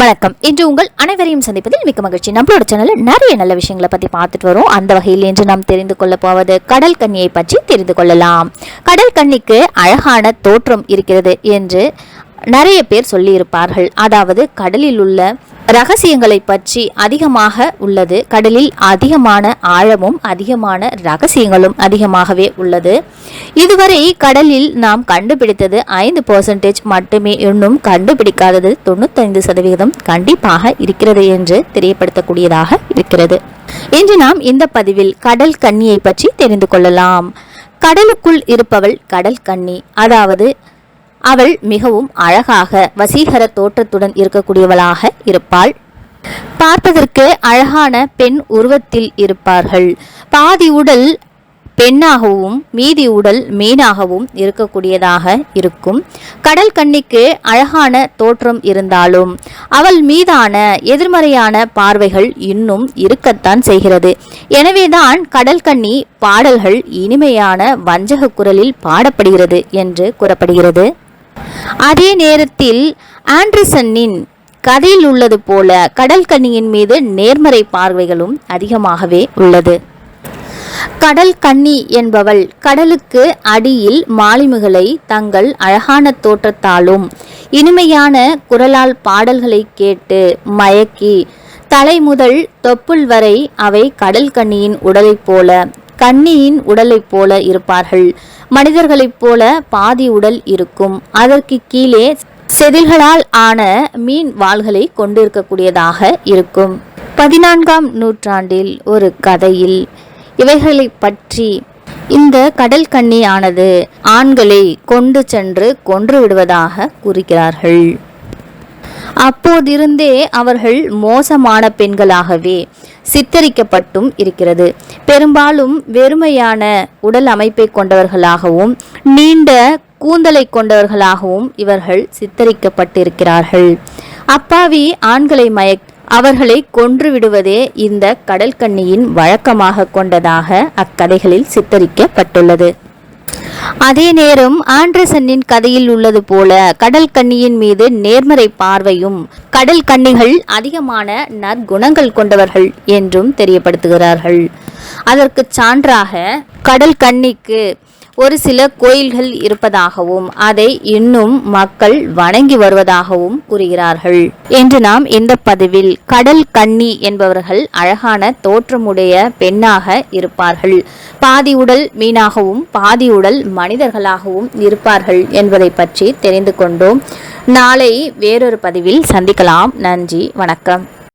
வணக்கம். இன்று உங்கள் அனைவரையும் சந்திப்பதில் மிக்க மகிழ்ச்சி. நம்மளோட சேனலில் நிறைய நல்ல விஷயங்களை பற்றி பார்த்துட்டு வரோம். அந்த வகையில் இன்று நாம் தெரிந்து கொள்ள போவது கடல் கன்னியை பற்றி தெரிந்து கொள்ளலாம். கடல் கன்னிக்கு அழகான தோற்றம் இருக்கிறது என்று நிறைய பேர் சொல்லியிருப்பார்கள். அதாவது கடலில் உள்ள ரகசியங்களை பற்றி அதிகமாக உள்ளது. கடலில் அதிகமான ஆழமும் அதிகமான ரகசியங்களும் அதிகமாகவே உள்ளது. இதுவரை கடலில் நாம் கண்டுபிடித்தது ஐந்து பர்சன்டேஜ் மட்டுமே இன்னும் கண்டுபிடிக்காதது தொண்ணூத்தைந்து சதவிகிதம் கண்டிப்பாக இருக்கிறது என்று தெரியப்படுத்தக்கூடியதாக இருக்கிறது. இன்று நாம் இந்த பதிவில் கடல் கன்னியை பற்றி தெரிந்து கொள்ளலாம். கடலுக்குள் இருப்பவள் கடல் கன்னி அதாவது அவள் மிகவும் அழகாக வசீகர தோற்றத்துடன் இருக்கக்கூடியவளாக இருப்பாள். பார்ப்பதற்கு அழகான பெண் உருவத்தில் இருப்பார்கள். பாதி உடல் பெண்ணாகவும் மீதி உடல் மீனாகவும் இருக்கக்கூடியதாக இருக்கும். கடல் கண்ணிக்கு அழகான தோற்றம் இருந்தாலும் அவள் மீதான எதிர்மறையான பார்வைகள் இன்னும் இருக்கத்தான் செய்கிறது. எனவேதான் கடல் கண்ணி பாடல்கள் இனிமையான வஞ்சக குரலில் பாடப்படுகிறது என்று கூறப்படுகிறது. அதே நேரத்தில் ஆண்டர்சன்னின் கதையில் உள்ளது போல கடல் கன்னியின் மீது நேர்மறை பார்வைகளும் அதிகமாகவே உள்ளது. கடல் கன்னி என்பவள் கடலுக்கு அடியில் மாலுமிகளை தங்கள் அழகான தோற்றத்தாலும் இனிமையான குரலால் பாடல்களை கேட்டு மயக்கி தலை முதல் தொப்புள் வரை அவை கடல் கன்னியின் உடலைப் போல கன்னியின் உடலைப் போல இருப்பார்கள். மனிதர்களைப் போல பாதி உடல் இருக்கும். அதற்கு கீழே செதில்களால் ஆன மீன் வாள்களை கொண்டிருக்கக்கூடியதாக இருக்கும். பதினான்காம் நூற்றாண்டில் ஒரு கதையில் இவைகளை பற்றி இந்த கடல் கண்ணியானது ஆண்களை கொண்டு சென்று கொன்று விடுவதாக கூறுகிறார்கள். அப்போதிருந்தே அவர்கள் மோசமான பெண்களாகவே சித்தரிக்கப்பட்டும் இருக்கிறது. பெரும்பாலும் வெறுமையான உடல் அமைப்பை கொண்டவர்களாகவும் நீண்ட கூந்தலை கொண்டவர்களாகவும் இவர்கள் சித்தரிக்கப்பட்டிருக்கிறார்கள். அப்பாவி ஆண்களை மயக் அவர்களை கொன்று விடுவதே இந்த கடல் கன்னியின் வழக்கமாக கொண்டதாக அக்கதைகளில் சித்தரிக்கப்பட்டுள்ளது. அதே நேரம் ஆண்டர்சனின் கதையில் உள்ளது போல கடல் கன்னியின் மீது நேர்மறை பார்வையும் கடல் கன்னிகள் அதிகமான நற்குணங்கள் கொண்டவர்கள் என்றும் தெரியப்படுத்துகிறார்கள். அதற்கு சான்றாக கடல் கன்னிக்கு ஒரு சில கோயில்கள் இருப்பதாகவும் அதை இன்னும் மக்கள் வணங்கி வருவதாகவும் கூறுகிறார்கள். என்று நாம் இந்த பதிவில் கடல் கன்னி என்பவர்கள் அழகான தோற்றமுடைய பெண்ணாக இருப்பார்கள். பாதி உடல் மீனாகவும் பாதி உடல் மனிதர்களாகவும் இருப்பார்கள் என்பதை பற்றி தெரிந்து கொண்டோம். நாளை வேறொரு பதிவில் சந்திக்கலாம். நன்றி வணக்கம்.